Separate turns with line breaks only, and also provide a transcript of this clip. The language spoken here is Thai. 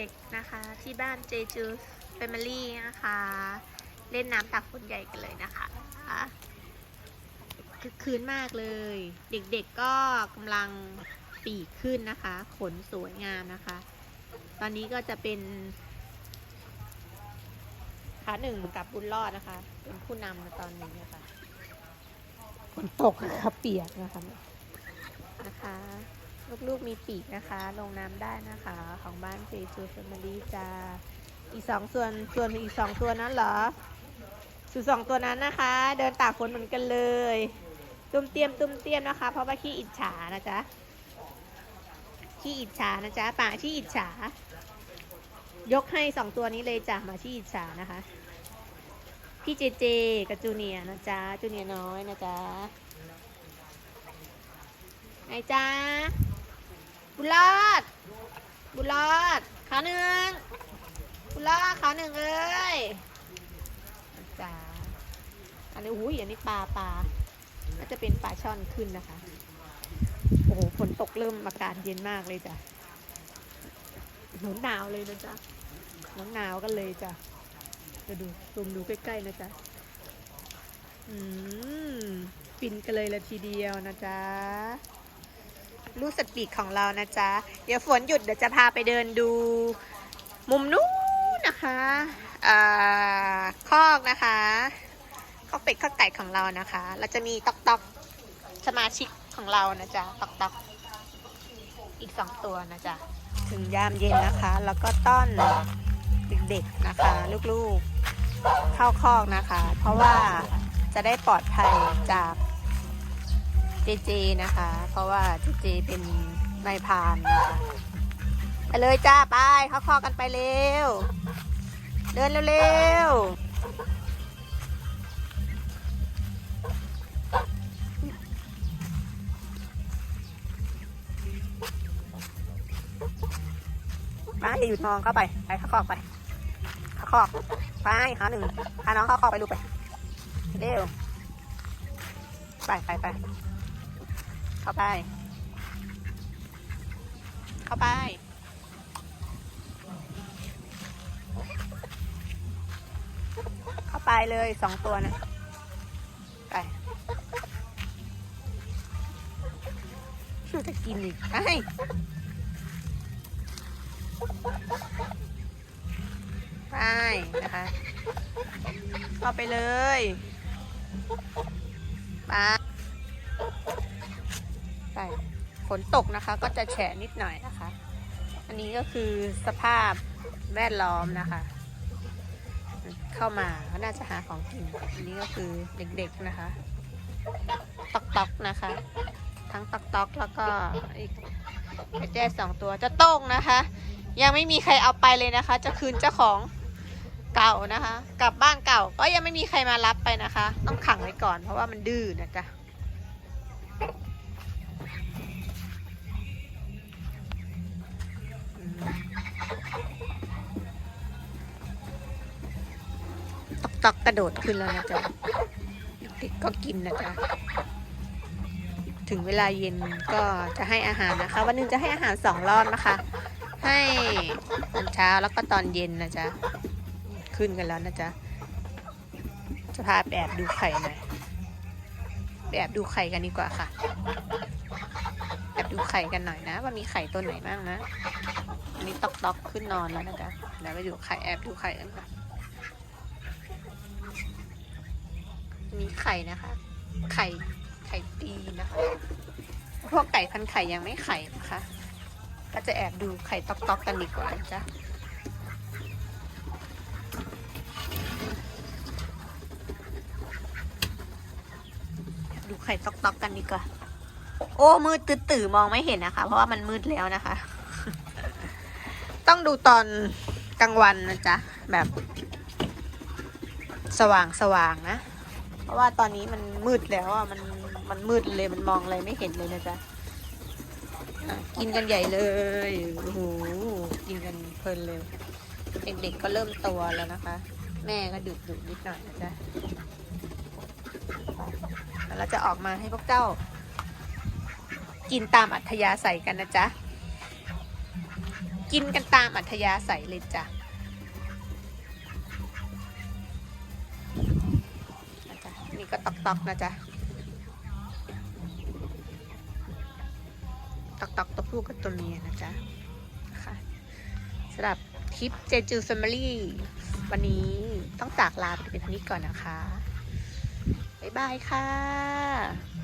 ด็กๆนะคะ ที่บ้านเจจูแฟมิลี่นะคะ เล่นน้ำตักฝนใหญ่กันเลยนะคะคือคืนมากเลย เด็กๆก็กำลังปีกขึ้นนะคะ ขนสวยงามนะคะ ตอนนี้ก็จะเป็นขาหนึ่งกับบุญรอดนะคะ เป็นผู้นำในตอนนี้นะคะฝนตกนะคะเปียกนะคะนะคะ ลูกๆมีปีกนะคะ ลงน้ำได้นะคะ ของบ้านเจจูแฟมิลี่จะอีกสองส่วนส่วนอีกสองตัวนั้นเหรอส่วนสองตัวนั้นนะคะ เดินตากฝนเหมือนกันเลย ตุ้มเตรียมตุ้มเตรียมนะคะ เพราะว่าขี้อิจฉานะจ๊ะขี้อิจฉานะจ๊ะป่าขี้อิจฉา ยกให้สองตัวนี้เลยจ้ะมาขี้อิจฉานะคะ พี่เจเจกับจูเนียนะจ๊ะจูเนียน้อยนะจ๊ะไงจ๊ะ บุญรอด บุญรอด ขาหนึ่งบุญรอดขาหนึ่งเอ้ยจ้าอันนี้อุ้ยอันนี้ปลาปลาน่าจะเป็นปลาช่อนขึ้นนะคะ โอ้โห ฝนตกเริ่มอากาศเย็นมากเลยจ้ะหนาวหนาวเลยนะจ๊ะหนาวหนาวกันเลยจ้ะจะดูซูมดูใกล้ๆนะจ๊ะ อืม ฟินกันเลยละทีเดียวนะจ๊ะ ลูกสปีกของเรานะจ๊ะ เดี๋ยวฝนหยุดเดี๋ยวจะพาไปเดินดู มุมนู้นนะคะอคอกนะคะคอกเป็ดคอกไก่ของเรานะคะ เราจะมีตอกตอกสมาชิกของเรานะจ๊ะตอกตอกอีกสองตัวนะจ๊ะ ถึงยามเย็นนะคะ แล้วก็ต้อนเด็กๆนะคะ ลูกๆเข้าคอกนะคะ เพราะว่าจะได้ปลอดภัยจาก จเจนะคะ เพราะว่าเจเจเป็นนายพานนะคะไปเลยจ้าไปเข้าคอกันไปเร็ว เดินเร็วๆไปอย่าหยุดมองเข้าไปไปเข้าคอกไปเข้าคอกไปหาหนึ่งพาน้องเข้าคอกไปลูไปเร็ว ไปไปไป เข้าไป เข้าไป เข้าไปเลยสองตัวนะไปจะกินอีกไอ้ไปนะคะเข้าไปเลยไป ช่ฝนตกนะคะก็จะแฉะนิดหน่อยนะคะ อันนี้ก็คือสภาพแวดล้อมนะคะ เข้ามาก็น่าจะหาของกิน อันนี้ก็คือเด็กๆนะคะตอกตอกๆนะคะ ทั้งตอกตอกๆแล้วก็อีกไอ้แจ้สองตัวจะโต้งนะคะ ยังไม่มีใครเอาไปเลยนะคะ จะคืนเจ้าของเก่านะคะ กลับบ้านเก่าก็ยังไม่มีใครมารับไปนะคะ ต้องขังไว้ก่อนเพราะว่ามันดื้อนะจ๊ะ ตอกตอกกระโดดขึ้นแล้วนะจ๊ะเด็กก็กินนะจ๊ะถึงเวลาเย็นก็จะให้อาหารนะคะ วันหนึงจะให้อาหารสองรอบนะคะ ให้ตอนเช้าแล้วก็ตอนเย็นนะจ๊ะขึ้นกันแล้วนะจ๊ะจะพาแอบดูไข่หน่อย ไปแอบดูไข่กันดีกว่าค่ะ แอบดูไข่กันหน่อยนะ ว่ามีไข่ตัวไหนบ้างนะ อันนี้ตอกตอกขึ้นนอนแล้วนะจ๊ะเดี๋ยวไปดูไข่แอบดูไข่กันค่ะมีไข่นะคะ ไข่ไข่ตีนะคะ พวกไก่พันไข่ยังไม่ไข่นะคะ ก็จะแอบดูไข่ตอกตอกกันดีกว่านะจ๊ะ แอบ ดูไข่ตอกตอกกันดีกว่า โอ้มืดตื่นตื่มองไม่เห็นนะคะ เพราะว่ามันมืดแล้วนะคะ ต้องดูตอนกลางวันนะจ๊ะ แบบ สว่างสว่างนะ เพราะว่าตอนนี้มันมืดแล้วอะมันมันมืดเลยมันมองอะไรไม่เห็นเลยนะจ๊ะกินกันใหญ่เลยโอ้โหกินกันเพลินเลย เด็กๆก็เริ่มโตัวแล้วนะคะ แม่ก็ดุดุๆนิดหน่อยนะจ๊ะ แล้วเราจะออกมาให้พวกเจ้า กินตามอัธยาศัยกันนะจ๊ะ กินกันตามอัธยาศัยเลยจ้ะนี่ก็ตอกๆนะจ๊ะตอกๆตัวผู้กับตัวเมียนะจ๊ะค่ะสำหรับคลิปเจจูแฟมิลี่วันนี้ต้องจากลาไปเป็นเท่านี้ก่อนนะคะ บ๊ายบายค่ะ